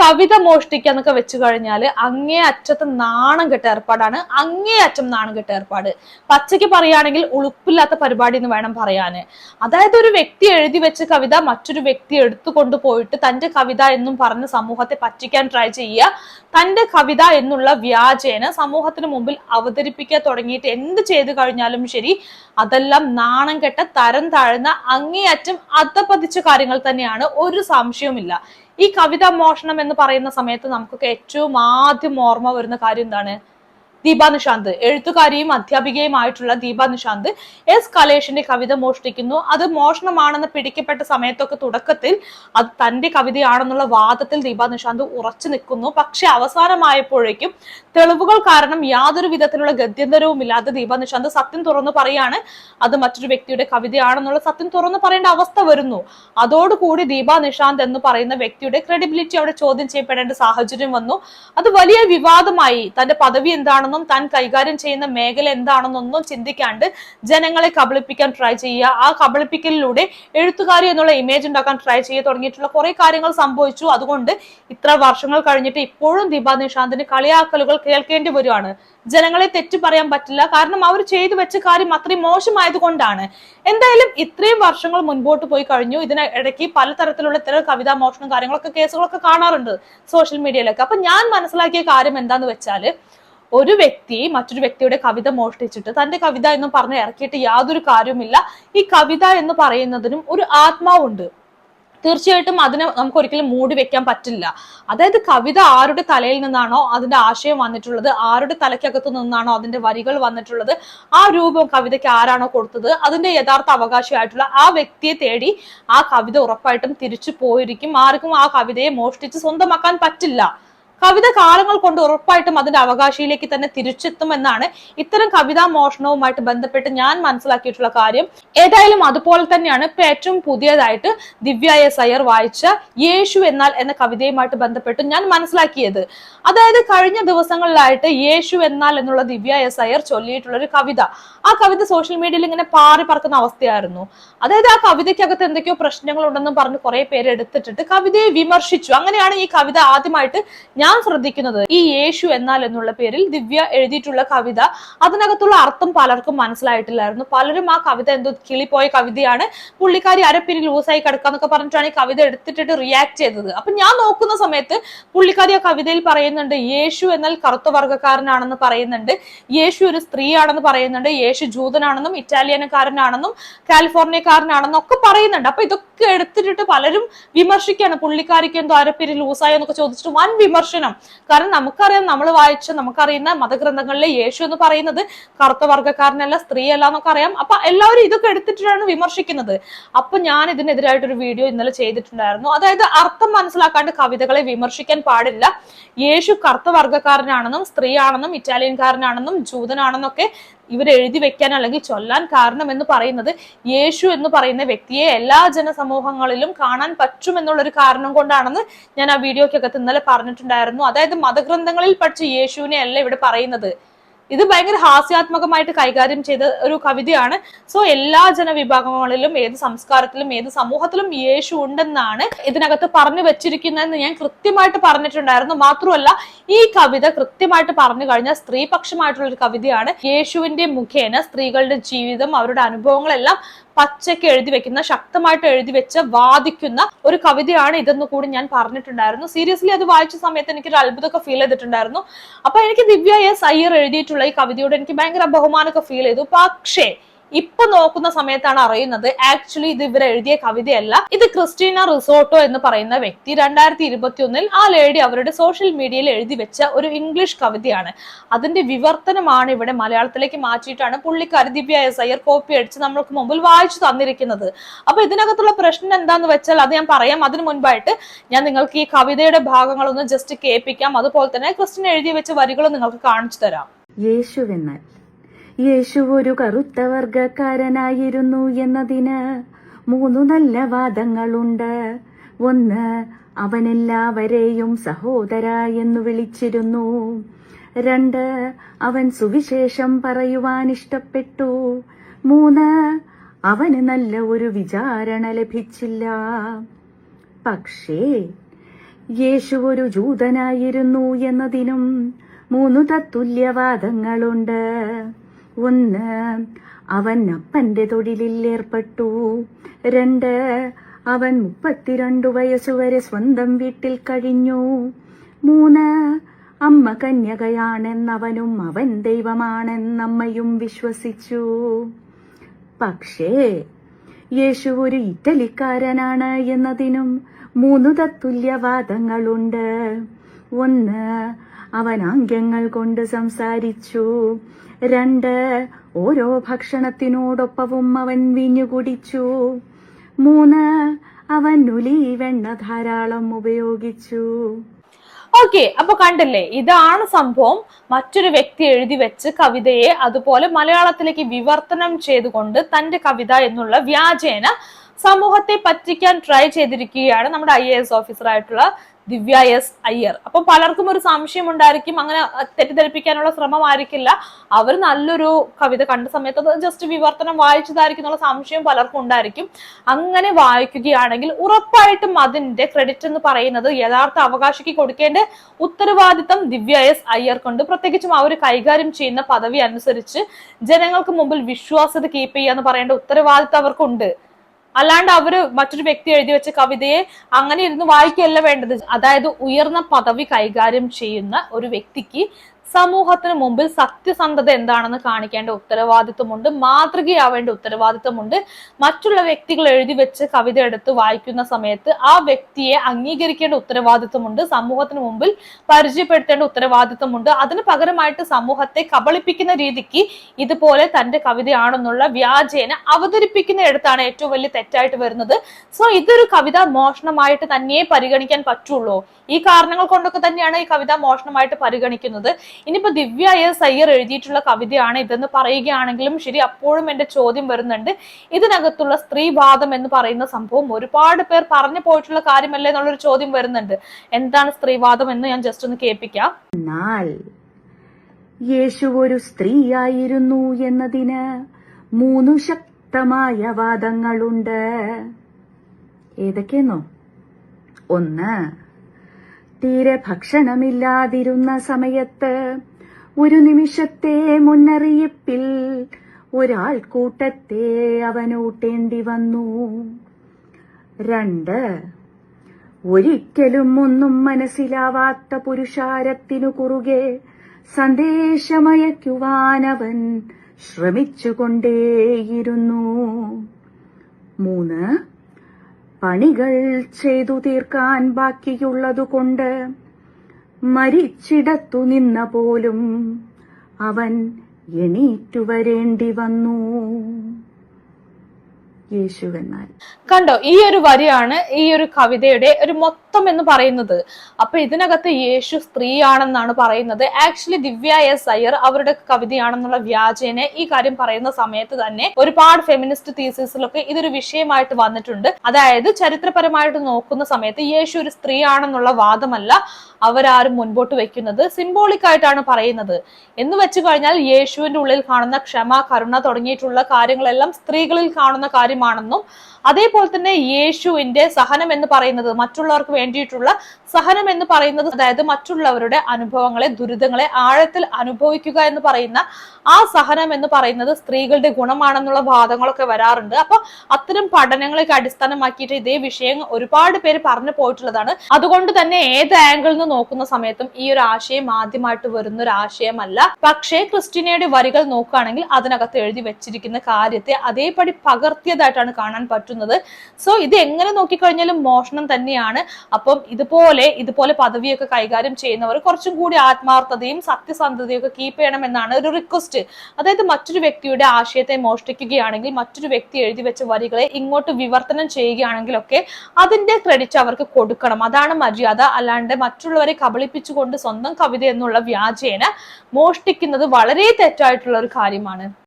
കവിത മോഷ്ടിക്കുക എന്നൊക്കെ വെച്ചു കഴിഞ്ഞാൽ അങ്ങേ അറ്റത്ത് നാണം കെട്ട ഏർപ്പാടാണ്. അങ്ങേ അറ്റം നാണം കെട്ട ഏർപ്പാട്. പച്ചയ്ക്ക് പറയുകയാണെങ്കിൽ ഉളുപ്പില്ലാത്ത പരിപാടി എന്ന് വേണം പറയാന്. അതായത് ഒരു വ്യക്തി എഴുതി വെച്ച കവിത മറ്റൊരു വ്യക്തി എടുത്തു കൊണ്ടുപോയിട്ട് തന്റെ കവിത എന്നും പറഞ്ഞ് സമൂഹത്തെ പറ്റിക്കാൻ ട്രൈ ചെയ്യുക. തന്റെ കവിത എന്നുള്ള വ്യാജേന സമൂഹത്തിന് മുമ്പിൽ അവതരിപ്പിക്കാൻ തുടങ്ങിയിട്ട് എന്ത് ചെയ്തു കഴിഞ്ഞാലും ശരി അതെല്ലാം നാണം കെട്ട തരം താഴ്ന്ന അങ്ങേയറ്റം അധപ്പതിച്ച കാര്യങ്ങൾ തന്നെയാണ്. ഒരു സംശയവുമില്ല. ഈ കവിതാ മോഷണം എന്ന് പറയുന്ന സമയത്ത് നമുക്കൊക്കെ ഏറ്റവും ആദ്യം ഓർമ്മ വരുന്ന കാര്യം എന്താണ്? ദീപ നിഷാന്ത്. എഴുത്തുകാരിയും അധ്യാപികയുമായിട്ടുള്ള ദീപ നിഷാന്ത് എസ് കലേഷിന്റെ കവിത മോഷ്ടിക്കുന്നു. അത് മോഷണമാണെന്ന് പിടിക്കപ്പെട്ട സമയത്തൊക്കെ തുടക്കത്തിൽ അത് തന്റെ കവിതയാണെന്നുള്ള വാദത്തിൽ ദീപ നിഷാന്ത് ഉറച്ചു നിൽക്കുന്നു. പക്ഷെ അവസാനമായപ്പോഴേക്കും തെളിവുകൾ കാരണം യാതൊരു വിധത്തിലുള്ള ഗത്യന്തരവും ഇല്ലാതെ ദീപ നിഷാന്ത് സത്യം തുറന്നു പറയാണ്. അത് മറ്റൊരു വ്യക്തിയുടെ കവിതയാണെന്നുള്ള സത്യം തുറന്നു പറയേണ്ട അവസ്ഥ വരുന്നു. അതോടുകൂടി ദീപ നിഷാന്ത് എന്ന് പറയുന്ന വ്യക്തിയുടെ ക്രെഡിബിലിറ്റി അവിടെ ചോദ്യം ചെയ്യപ്പെടേണ്ട സാഹചര്യം വന്നു. അത് വലിയ വിവാദമായി. തന്റെ പദവി എന്താണെന്നും താൻ കൈകാര്യം ചെയ്യുന്ന മേഖല എന്താണെന്നൊന്നും ചിന്തിക്കാണ്ട് ജനങ്ങളെ കബളിപ്പിക്കാൻ ട്രൈ ചെയ്യുക. ആ കബളിപ്പിക്കലിലൂടെ എഴുത്തുകാരി എന്നുള്ള ഇമേജ് ഉണ്ടാക്കാൻ ട്രൈ ചെയ്ത് തുടങ്ങിയിട്ടുള്ള കുറെ കാര്യങ്ങൾ സംഭവിച്ചു. അതുകൊണ്ട് ഇത്ര വർഷങ്ങൾ കഴിഞ്ഞിട്ട് ഇപ്പോഴും ദീപ നിഷാന്തിന് കളിയാക്കലുകൾ കേൾക്കേണ്ടി വരുവാണ്. ജനങ്ങളെ തെറ്റു പറയാൻ പറ്റില്ല. കാരണം അവർ ചെയ്തു വെച്ച കാര്യം അത്രയും മോശമായത് കൊണ്ടാണ് എന്തായാലും ഇത്രയും വർഷങ്ങൾ മുൻപോട്ട് പോയി കഴിഞ്ഞു. ഇതിന് ഇടയ്ക്ക് പലതരത്തിലുള്ള ഇത്തരം കവിതാ മോഷണം കാര്യങ്ങളൊക്കെ കേസുകളൊക്കെ കാണാറുണ്ട് സോഷ്യൽ മീഡിയയിലൊക്കെ അപ്പൊ ഞാൻ മനസ്സിലാക്കിയ കാര്യം എന്താന്ന് വെച്ചാൽ ഒരു വ്യക്തി മറ്റൊരു വ്യക്തിയുടെ കവിത മോഷ്ടിച്ചിട്ട് തന്റെ കവിത എന്ന് പറഞ്ഞ് ഇറക്കിയിട്ട് യാതൊരു കാര്യവുമില്ല. ഈ കവിത എന്ന് പറയുന്നതിനും ഒരു ആത്മാവുണ്ട്. തീർച്ചയായിട്ടും അതിനെ നമുക്ക് ഒരിക്കലും മൂടി വെക്കാൻ പറ്റില്ല. അതായത് കവിത ആരുടെ തലയിൽ നിന്നാണോ അതിന്റെ ആശയം വന്നിട്ടുള്ളത് ആരുടെ തലയ്ക്കകത്തു നിന്നാണോ അതിന്റെ വരികൾ വന്നിട്ടുള്ളത് ആ രൂപം കവിതയ്ക്ക് ആരാണോ കൊടുത്തത് അതിന്റെ യഥാർത്ഥ അവകാശമായിട്ടുള്ള ആ വ്യക്തിയെ തേടി ആ കവിത ഉറപ്പായിട്ടും തിരിച്ചു പോയിരിക്കും. ആർക്കും ആ കവിതയെ മോഷ്ടിച്ച് സ്വന്തമാക്കാൻ പറ്റില്ല. കവിത കാലങ്ങൾ കൊണ്ട് ഉറപ്പായിട്ടും അതിന്റെ അവകാശിയിലേക്ക് തന്നെ തിരിച്ചെത്തും എന്നാണ് ഇത്തരം കവിതാ മോഷണവുമായിട്ട് ബന്ധപ്പെട്ട് ഞാൻ മനസ്സിലാക്കിയിട്ടുള്ള കാര്യം. ഏതായാലും അതുപോലെ തന്നെയാണ് ഇപ്പൊ ഏറ്റവും പുതിയതായിട്ട് ദിവ്യ എസ് അയ്യർ വായിച്ച യേശു എന്നാൽ എന്ന കവിതയുമായിട്ട് ബന്ധപ്പെട്ട് ഞാൻ മനസ്സിലാക്കിയത്. അതായത് കഴിഞ്ഞ ദിവസങ്ങളിലായിട്ട് യേശു എന്നാൽ എന്നുള്ള ദിവ്യ എസ് അയ്യർ ചൊല്ലിയിട്ടുള്ള ഒരു കവിത. ആ കവിത സോഷ്യൽ മീഡിയയിൽ ഇങ്ങനെ പാറി പറക്കുന്ന അവസ്ഥയായിരുന്നു. അതായത് ആ കവിതയ്ക്കകത്ത് എന്തൊക്കെയോ പ്രശ്നങ്ങൾ ഉണ്ടെന്നും പറഞ്ഞ് കുറെ പേര് എടുത്തിട്ടിട്ട് കവിതയെ വിമർശിച്ചു. അങ്ങനെയാണ് ഈ കവിത ആദ്യമായിട്ട് ഞാൻ ശ്രദ്ധിക്കുന്നത് ഈ യേശു എന്നാൽ എന്നുള്ള പേരിൽ ദിവ്യ എഴുതിയിട്ടുള്ള കവിത. അതിനകത്തുള്ള അർത്ഥം പലർക്കും മനസ്സിലായിട്ടില്ലായിരുന്നു. പലരും ആ കവിത എന്തോ കിളിപ്പോയ കവിതയാണ്. പുള്ളിക്കാരി അരപ്പിന് ലൂസായി കിടക്കാന്നൊക്കെ പറഞ്ഞിട്ടാണ് ഈ കവിത എടുത്തിട്ടിട്ട് റിയാക്ട് ചെയ്തത്. അപ്പൊ ഞാൻ നോക്കുന്ന സമയത്ത് പുള്ളിക്കാരി ആ കവിതയിൽ പറയുന്നുണ്ട് യേശു എന്നാൽ കറുത്ത വർഗക്കാരനാണെന്ന് പറയുന്നുണ്ട്. യേശു ഒരു സ്ത്രീയാണെന്ന് പറയുന്നുണ്ട്. യേശു ജൂതനാണെന്നും ഇറ്റാലിയനക്കാരനാണെന്നും കാലിഫോർണിയക്കാരനാണെന്നും ഒക്കെ പറയുന്നുണ്ട്. അപ്പൊ ഇതൊക്കെ എടുത്തിട്ടിട്ട് പലരും വിമർശിക്കാണ് പുള്ളിക്കാരിക്ക് എന്തോ അരപ്പേരി ലൂസായോ എന്നൊക്കെ ചോദിച്ചിട്ട് വൻ വിമർശനം കാരണം നമുക്കറിയാം നമ്മൾ വായിച്ച നമുക്കറിയുന്ന മതഗ്രന്ഥങ്ങളിലെ യേശു എന്ന് പറയുന്നത് കറുത്ത വർഗക്കാരനല്ല സ്ത്രീയല്ല എന്നൊക്കെ അറിയാം. അപ്പൊ എല്ലാവരും ഇതൊക്കെ എടുത്തിട്ടാണ് വിമർശിക്കുന്നത്. അപ്പൊ ഞാൻ ഇതിനെതിരായിട്ട് ഒരു വീഡിയോ ഇന്നലെ ചെയ്തിട്ടുണ്ടായിരുന്നു. അതായത് അർത്ഥം മനസ്സിലാക്കാണ്ട് കവിതകളെ വിമർശിക്കാൻ പാടില്ല. യേശു കറുത്ത വർഗക്കാരനാണെന്നും സ്ത്രീയാണെന്നും ഇറ്റാലിയൻകാരനാണെന്നും ജൂതനാണെന്നൊക്കെ ഇവർ എഴുതി വെക്കാൻ അല്ലെങ്കിൽ ചൊല്ലാൻ കാരണം എന്ന് പറയുന്നത് യേശു എന്ന് പറയുന്ന വ്യക്തിയെ എല്ലാ ജനസമൂഹങ്ങളിലും കാണാൻ പറ്റും എന്നുള്ളൊരു കാരണം കൊണ്ടാണെന്ന് ഞാൻ ആ വീഡിയോക്കകത്ത് ഇന്നലെ പറഞ്ഞിട്ടുണ്ടായിരുന്നു. അതായത് മതഗ്രന്ഥങ്ങളിൽ പഠിച്ച യേശുവിനെ അല്ല ഇവിടെ പറയുന്നത്. ഇത് ഭയങ്കര ഹാസ്യാത്മകമായിട്ട് കൈകാര്യം ചെയ്ത ഒരു കവിതയാണ്. സോ എല്ലാ ജനവിഭാഗങ്ങളിലും ഏത് സംസ്കാരത്തിലും ഏത് സമൂഹത്തിലും യേശു ഉണ്ടെന്നാണ് ഇതിനകത്ത് പറഞ്ഞു വെച്ചിരിക്കുന്നതെന്ന് ഞാൻ കൃത്യമായിട്ട് പറഞ്ഞിട്ടുണ്ടായിരുന്നു. മാത്രമല്ല ഈ കവിത കൃത്യമായിട്ട് പറഞ്ഞു കഴിഞ്ഞാൽ സ്ത്രീപക്ഷമായിട്ടുള്ള ഒരു കവിതയാണ്. യേശുവിന്റെ മുഖേന സ്ത്രീകളുടെ ജീവിതം അവരുടെ അനുഭവങ്ങളെല്ലാം പച്ചയ്ക്ക് എഴുതി വെക്കുന്ന ശക്തമായിട്ട് എഴുതി വെച്ച് വാദിക്കുന്ന ഒരു കവിതയാണ് ഇതെന്ന് കൂടി ഞാൻ പറഞ്ഞിട്ടുണ്ടായിരുന്നു. സീരിയസ്ലി അത് വായിച്ച സമയത്ത് എനിക്ക് ഒരു അത്ഭുതമൊക്കെ ഫീൽ ചെയ്തിട്ടുണ്ടായിരുന്നു. അപ്പൊ എനിക്ക് ദിവ്യ എസ് അയ്യർ എഴുതിയിട്ടുള്ള ഈ കവിതയോട് എനിക്ക് ഭയങ്കര ബഹുമാനമൊക്കെ ഫീൽ ചെയ്തു. പക്ഷേ ഇപ്പൊ നോക്കുന്ന സമയത്താണ് അറിയുന്നത്. ആക്ച്വലി ഇത് ഇവർ എഴുതിയ കവിതയല്ല. ഇത് ക്രിസ്റ്റീന റിസോർട്ടോ എന്ന് പറയുന്ന വ്യക്തി രണ്ടായിരത്തി ഇരുപത്തി ഒന്നിൽ ആ ലേഡി അവരുടെ സോഷ്യൽ മീഡിയയിൽ എഴുതി വെച്ച ഒരു ഇംഗ്ലീഷ് കവിതയാണ്. അതിന്റെ വിവർത്തനമാണ് ഇവിടെ മലയാളത്തിലേക്ക് മാറ്റിയിട്ടാണ് പുള്ളിക്കാരി ദിവ്യ എസ് അയ്യർ കോപ്പി അടിച്ച് നമ്മൾക്ക് മുമ്പിൽ വായിച്ചു തന്നിരിക്കുന്നത്. അപ്പൊ ഇതിനകത്തുള്ള പ്രശ്നം എന്താന്ന് വെച്ചാൽ അത് ഞാൻ പറയാം. അതിനു മുൻപായിട്ട് ഞാൻ നിങ്ങൾക്ക് ഈ കവിതയുടെ ഭാഗങ്ങളൊന്ന് ജസ്റ്റ് കേൾപ്പിക്കാം. അതുപോലെ തന്നെ ക്രിസ്റ്റീൻ എഴുതി വെച്ച വരികളും നിങ്ങൾക്ക് കാണിച്ചു തരാം. യേശുവെന്നാൽ യേശു ഒരു കറുത്ത വർഗക്കാരനായിരുന്നു എന്നതിന് മൂന്നു നല്ല വാദങ്ങളുണ്ട്. ഒന്ന് അവനെല്ലാവരെയും സഹോദര എന്ന് വിളിച്ചിരുന്നു. രണ്ട് അവൻ സുവിശേഷം പറയുവാൻ ഇഷ്ടപ്പെട്ടു. മൂന്ന് അവന് നല്ല ഒരു വിചാരണ ലഭിച്ചില്ല. പക്ഷേ യേശു ഒരു ജൂതനായിരുന്നു എന്നതിനും മൂന്ന് തത്തുല്യവാദങ്ങളുണ്ട്. ഒന്ന്. അവൻ അപ്പന്റെ തൊഴിലിൽ ഏർപ്പെട്ടു. രണ്ട്. അവൻ മുപ്പത്തിരണ്ടു വയസ്സുവരെ സ്വന്തം വീട്ടിൽ കഴിഞ്ഞു. മൂന്ന്. അമ്മ കന്യകയാണെന്നവനും അവൻ ദൈവമാണെന്നമ്മയും വിശ്വസിച്ചു. പക്ഷേ യേശു ഒരു ഇറ്റലിക്കാരനാണ് എന്നതിനും മൂന്നു തത്തുല്യവാദങ്ങളുണ്ട്. ഒന്ന്. അവൻ ആംഗ്യങ്ങൾ കൊണ്ട് സംസാരിച്ചു. രണ്ട് ഓരോ ഭക്ഷണത്തിനോടൊപ്പവും അവൻ വീഞ്ഞു കുടിച്ചു. മൂന്ന് അവൻ ഉലി വെണ്ണ ധാരാളം ഉപയോഗിച്ചു. ഓക്കെ അപ്പൊ കണ്ടില്ലേ ഇതാണ് സംഭവം. മറ്റൊരു വ്യക്തി എഴുതി വെച്ച് കവിതയെ അതുപോലെ മലയാളത്തിലേക്ക് വിവർത്തനം ചെയ്തുകൊണ്ട് തന്റെ കവിത എന്നുള്ള വ്യാജേന സമൂഹത്തെ പറ്റിക്കാൻ ട്രൈ ചെയ്തിരിക്കുകയാണ് നമ്മുടെ I A S Divya S Iyer. അപ്പൊ പലർക്കും ഒരു സംശയം ഉണ്ടായിരിക്കും. അങ്ങനെ തെറ്റിദ്ധരിപ്പിക്കാനുള്ള ശ്രമമായിരിക്കില്ല. അവർ നല്ലൊരു കവിത കണ്ട സമയത്ത് അത് ജസ്റ്റ് വിവർത്തനം വായിച്ചതായിരിക്കും എന്നുള്ള സംശയം പലർക്കും ഉണ്ടായിരിക്കും. അങ്ങനെ വായിക്കുകയാണെങ്കിൽ ഉറപ്പായിട്ടും അതിന്റെ ക്രെഡിറ്റ് എന്ന് പറയുന്നത് യഥാർത്ഥ അവകാശിക്ക് കൊടുക്കേണ്ട ഉത്തരവാദിത്തം ദിവ്യ എസ് അയ്യർക്കുണ്ട്. പ്രത്യേകിച്ചും അവർ കൈകാര്യം ചെയ്യുന്ന പദവി അനുസരിച്ച് ജനങ്ങൾക്ക് മുമ്പിൽ വിശ്വാസ്യത കീപ്പ് ചെയ്യുക എന്ന് പറയേണ്ട ഉത്തരവാദിത്തം അവർക്കുണ്ട്. അല്ലാണ്ട് അവർ മറ്റൊരു വ്യക്തി എഴുതി വെച്ച കവിതയെ അങ്ങനെ ഇരുന്ന് വായിക്കുകയല്ല വേണ്ടത്. അതായത് ഉയർന്ന പദവി കൈകാര്യം ചെയ്യുന്ന ഒരു വ്യക്തിക്ക് സമൂഹത്തിന് മുമ്പിൽ സത്യസന്ധത എന്താണെന്ന് കാണിക്കേണ്ട ഉത്തരവാദിത്വമുണ്ട് മാതൃകയാവേണ്ട ഉത്തരവാദിത്വമുണ്ട്. മറ്റുള്ള വ്യക്തികൾ എഴുതി വെച്ച് കവിത എടുത്ത് വായിക്കുന്ന സമയത്ത് ആ വ്യക്തിയെ അംഗീകരിക്കേണ്ട ഉത്തരവാദിത്വമുണ്ട് സമൂഹത്തിന് മുമ്പിൽ പരിചയപ്പെടുത്തേണ്ട ഉത്തരവാദിത്വമുണ്ട്. അതിന് പകരമായിട്ട് സമൂഹത്തെ കബളിപ്പിക്കുന്ന രീതിക്ക് ഇതുപോലെ തന്റെ കവിതയാണെന്നുള്ള വ്യാജേന അവതരിപ്പിക്കുന്ന ഇടത്താണ് ഏറ്റവും വലിയ തെറ്റായിട്ട് വരുന്നത്. സോ ഇതൊരു കവിത മോഷണമായിട്ട് തന്നെ പരിഗണിക്കാൻ പറ്റുള്ളൂ. ഈ കാരണങ്ങൾ കൊണ്ടൊക്കെ തന്നെയാണ് ഈ കവിത മോഷണമായിട്ട് പരിഗണിക്കുന്നത്. ഇനിയിപ്പോ ദിവ്യ എസ് അയ്യർ എഴുതിയിട്ടുള്ള കവിതയാണ് ഇതെന്ന് പറയുകയാണെങ്കിലും ശരി അപ്പോഴും എന്റെ ചോദ്യം വരുന്നുണ്ട്. ഇതിനകത്തുള്ള സ്ത്രീവാദം എന്ന് പറയുന്ന സംഭവം ഒരുപാട് പേർ പറഞ്ഞു പോയിട്ടുള്ള കാര്യമല്ലേ എന്നുള്ളൊരു ചോദ്യം വരുന്നുണ്ട്. എന്താണ് സ്ത്രീവാദം എന്ന് ഞാൻ ജസ്റ്റ് ഒന്ന് കേൾപ്പിക്കാം. യേശു ഒരു സ്ത്രീയായിരുന്നു എന്നതിന് മൂന്നു ശക്തമായ വാദങ്ങളുണ്ട്. ഏതൊക്കെയെന്നോ? ഒന്ന് തീരെ ഭക്ഷണമില്ലാതിരുന്ന സമയത്ത് ഒരു നിമിഷത്തെ മുന്നറിയിപ്പിൽ ഒരാൾ കൂട്ടത്തെ അവനൂട്ടേണ്ടി വന്നു. രണ്ട് ഒരിക്കലും ഒന്നും മനസ്സിലാവാത്ത പുരുഷാരത്തിനു കുറുകെ സന്ദേശമയക്കുവാനവൻ ശ്രമിച്ചുകൊണ്ടേയിരുന്നു. മൂന്ന് പണികൾ ചെയ്തു തീർക്കാൻ ബാക്കിയുള്ളതുകൊണ്ട് മരിച്ചിടത്തു നിന്ന പോലും അവൻ എണീറ്റു വരേണ്ടി വന്നു. യേശുവെന്നാൽ. കണ്ടോ ഈ ഒരു വരിയാണ് ഈ ഒരു കവിതയുടെ ഒരു മൊത്തം എന്ന് പറയുന്നത്. അപ്പൊ ഇതിനകത്ത് യേശു സ്ത്രീയാണെന്നാണ് പറയുന്നത്. ആക്ച്വലി ദിവ്യ എസ് അയ്യർ അവരുടെ കവിതയാണെന്നുള്ള വ്യാജേനെ ഈ കാര്യം പറയുന്ന സമയത്ത് തന്നെ ഒരുപാട് ഫെമിനിസ്റ്റ് തീസിസിലൊക്കെ ഇതൊരു വിഷയമായിട്ട് വന്നിട്ടുണ്ട്. അതായത് ചരിത്രപരമായിട്ട് നോക്കുന്ന സമയത്ത് യേശു ഒരു സ്ത്രീയാണെന്നുള്ള വാദമല്ല അവരാരും മുൻപോട്ട് വെക്കുന്നത്. സിംബോളിക് ആയിട്ടാണ് പറയുന്നത്. എന്ന് വെച്ച് കഴിഞ്ഞാൽ യേശുവിന്റെ ഉള്ളിൽ കാണുന്ന ക്ഷമ കരുണ തുടങ്ങിയിട്ടുള്ള കാര്യങ്ങളെല്ലാം സ്ത്രീകളിൽ കാണുന്ന കാര്യമാണെന്നും അതേപോലെ തന്നെ യേശുവിന്റെ സഹനം എന്ന് പറയുന്നത് മറ്റുള്ളവർക്ക് വേണ്ടിയിട്ടുള്ള സഹനം എന്ന് പറയുന്നത് അതായത് മറ്റുള്ളവരുടെ അനുഭവങ്ങളെ ദുരിതങ്ങളെ ആഴത്തിൽ അനുഭവിക്കുക എന്ന് പറയുന്ന ആ സഹനം എന്ന് പറയുന്നത് സ്ത്രീകളുടെ ഗുണമാണെന്നുള്ള വാദങ്ങളൊക്കെ വരാറുണ്ട്. അപ്പൊ അത്തരം പഠനങ്ങളൊക്കെ അടിസ്ഥാനമാക്കിയിട്ട് ഇതേ വിഷയം ഒരുപാട് പേര് പറഞ്ഞു പോയിട്ടുള്ളതാണ്. അതുകൊണ്ട് തന്നെ ഏത് ആംഗിളിൽ നിന്ന് നോക്കുന്ന സമയത്തും ഈ ഒരു ആശയം ആദ്യമായിട്ട് വരുന്ന ഒരു ആശയമല്ല. പക്ഷേ ക്രിസ്റ്റിനയുടെ വരികൾ നോക്കുകയാണെങ്കിൽ അതിനകത്ത് എഴുതി വെച്ചിരിക്കുന്ന കാര്യത്തെ അതേപടി പകർത്തിയതായിട്ടാണ് കാണാൻ പറ്റുന്നത് സോ ഇത് എങ്ങനെ നോക്കിക്കഴിഞ്ഞാലും മോഷണം തന്നെയാണ്. അപ്പം ഇതുപോലെ ഇതുപോലെ പദവിയൊക്കെ കൈകാര്യം ചെയ്യുന്നവർ കുറച്ചും കൂടി ആത്മാർത്ഥതയും സത്യസന്ധതയും ഒക്കെ കീപ്പ് ചെയ്യണം എന്നാണ് ഒരു റിക്വസ്റ്റ് അതായത് മറ്റൊരു വ്യക്തിയുടെ ആശയത്തെ മോഷ്ടിക്കുകയാണെങ്കിൽ മറ്റൊരു വ്യക്തി എഴുതി വെച്ച വരികളെ ഇങ്ങോട്ട് വിവർത്തനം ചെയ്യുകയാണെങ്കിലൊക്കെ അതിന്റെ ക്രെഡിറ്റ് അവർക്ക് കൊടുക്കണം. അതാണ് മര്യാദ. അല്ലാണ്ട് മറ്റുള്ളവരെ കബളിപ്പിച്ചുകൊണ്ട് സ്വന്തം കവിത എന്നുള്ള വ്യാജേന മോഷ്ടിക്കുന്നത് വളരെ തെറ്റായിട്ടുള്ള ഒരു കാര്യമാണ്.